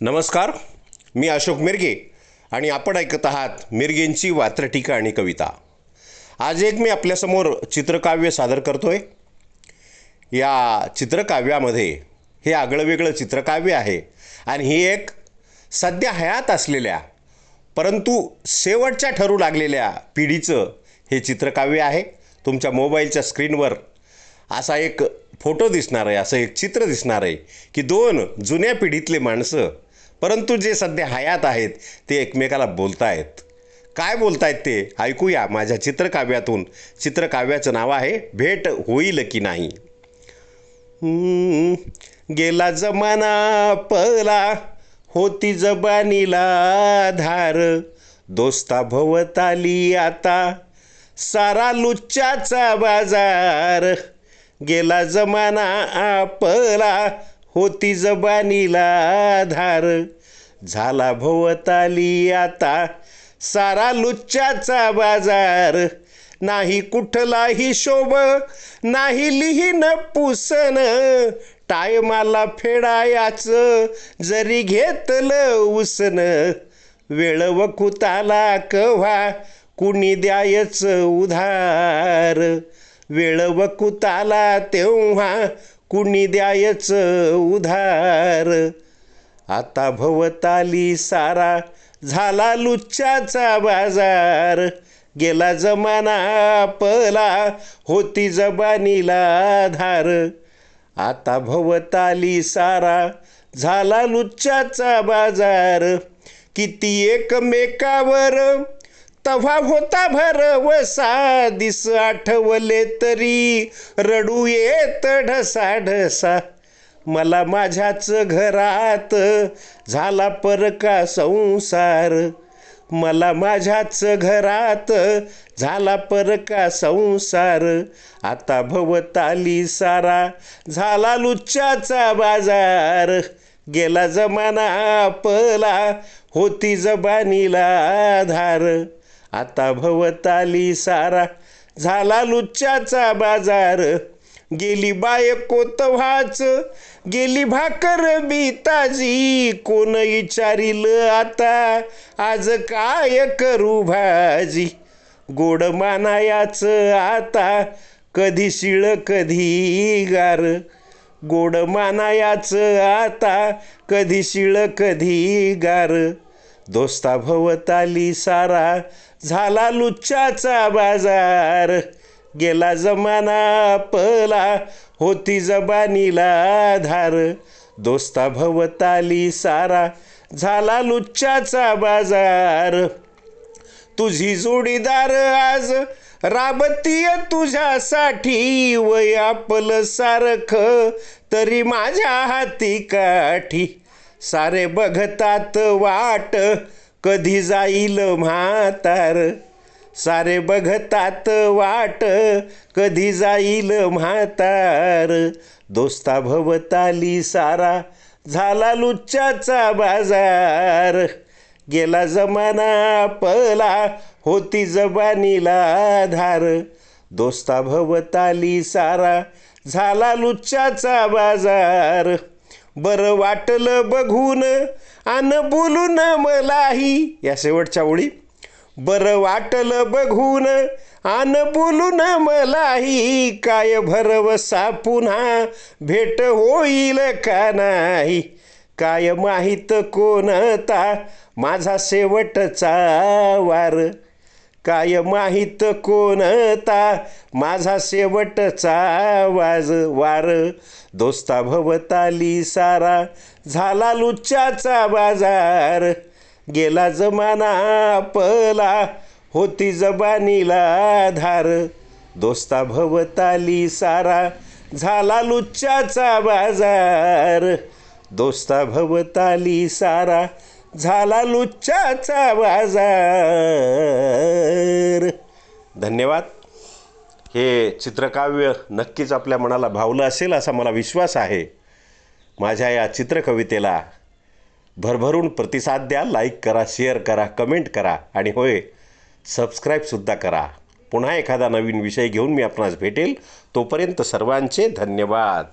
नमस्कार मी अशोक मिरगे आणि आपण ऐकत आहात मिरगेंची वात्रटीका आणि कविता. आज एक मी आपल्यासमोर चित्रकाव्य सादर करतो आहे या चित्रकाव्यामध्ये हे आगळंवेगळं चित्रकाव्य आहे आणि ही एक सध्या हयात असलेल्या परंतु शेवटच्या ठरू लागलेल्या पिढीचं हे चित्रकाव्य आहे. तुमच्या मोबाईलच्या स्क्रीनवर असा एक फोटो दिसणार आहे असं एक चित्र दिसणार आहे की दोन जुन्या पिढीतले माणसं परंतु जे सध्या हयात आहेत ते एकमेकाला बोलतायत. काय बोलतायत ते? ऐकूया माझ्या चित्रकाव्यातून. चित्रकाव्याचं नाव आहे भेट होईल की नाही? गेला जमाना पला होती जबानीला धार. दोस्ता भवताली आता सारा लुच्चाचा बाजार. गेला जमाना आपला होती जबानीला धार. झाला भोवताली आता सारा लुच्च्याचा बाजार. नाही कुठलाही शोभ नाही लिहिन पुसन. टायमाला फेडायाच जरी घेतलं उसन. वेळ वकुताला कव्हा कुणी द्यायच उधार. वेळ वकुताला तेव्हा कुणी द्यायच उधार? आता भवताली सारा झाला लुच्च्याचा बाजार. गेला जमाना पला होती जबानीला धार. आता भवताली सारा झाला लुच्चाचा बाजार. किती एकमेकावर तव्हा होता भरवसा दिस आठवले तरी. रडू येत ढसा ढसा. मला माझ्याच घरात झाला परका संसार. मला माझ्याच घरात झाला परका संसार. आता भवताली सारा झाला लुच्चाचा बाजार. गेला जमाना आपला होती जबानीला आधार आता भवताली सारा झाला लुच्च्याचा बाजार. गेली बायको तव्हाच गेली भाकर बिताजी. कोण विचारील आता आज काय करू भाजी? गोड मानायाच आता कधी शिळ कधी गार. गोड मानायाच आता कधी शिळ कधी गार. दोस्ता भवताली सारा झाला लुच्चाचा बाजार. गेला जमाना पला होती जबानीला धार. दोस्ता भवताली सारा झाला लुच्चाचा बाजार. तुझी जोडीदार आज राबतीय तुझ्यासाठी वय आपलं सारखं तरी माझ्या हाती काठी. सारे बघतात वाट कधी जाईल म्हातार. सारे बघतात वाट कधी जाईल म्हातार. दोस्ता भवताली सारा झाला लुच्च्याचा बाजार. गेला जमाना पला होती जबानीला धार. दोस्ता भवताली सारा झाला लुच्च्याचा बाजार. बरं वाटलं बघून आन बोलून मलाही. या शेवटच्या ओळी. बरं वाटलं बघून आन बोलून मलाही काय भरवसा पुन्हा भेट होईल का नाही? काय माहीत कोणता माझा शेवटचा वार? काय माहीत कोणता माझा शेवटचा वाज वार. दोस्ता भवताली सारा झाला लुच्चाचा बाजार. गेला जमाना पला होती जबानीला धार. दोस्ता भवताली सारा झाला लुच्चाचा बाजार. दोस्ता भवताली सारा झाला लुच्चाचा बाजार. धन्यवाद. हे चित्रकाव्य नक्कीच आपल्या मनाला भावलं असेल असा मला विश्वास आहे. माझ्या या चित्रकवितेला भरभरून प्रतिसाद द्या लाईक करा शेअर करा कमेंट करा आणि होय सबस्क्राईबसुद्धा करा. पुन्हा एखादा नवीन विषय घेऊन मी आपणास भेटेल. तोपर्यंत सर्वांचे धन्यवाद.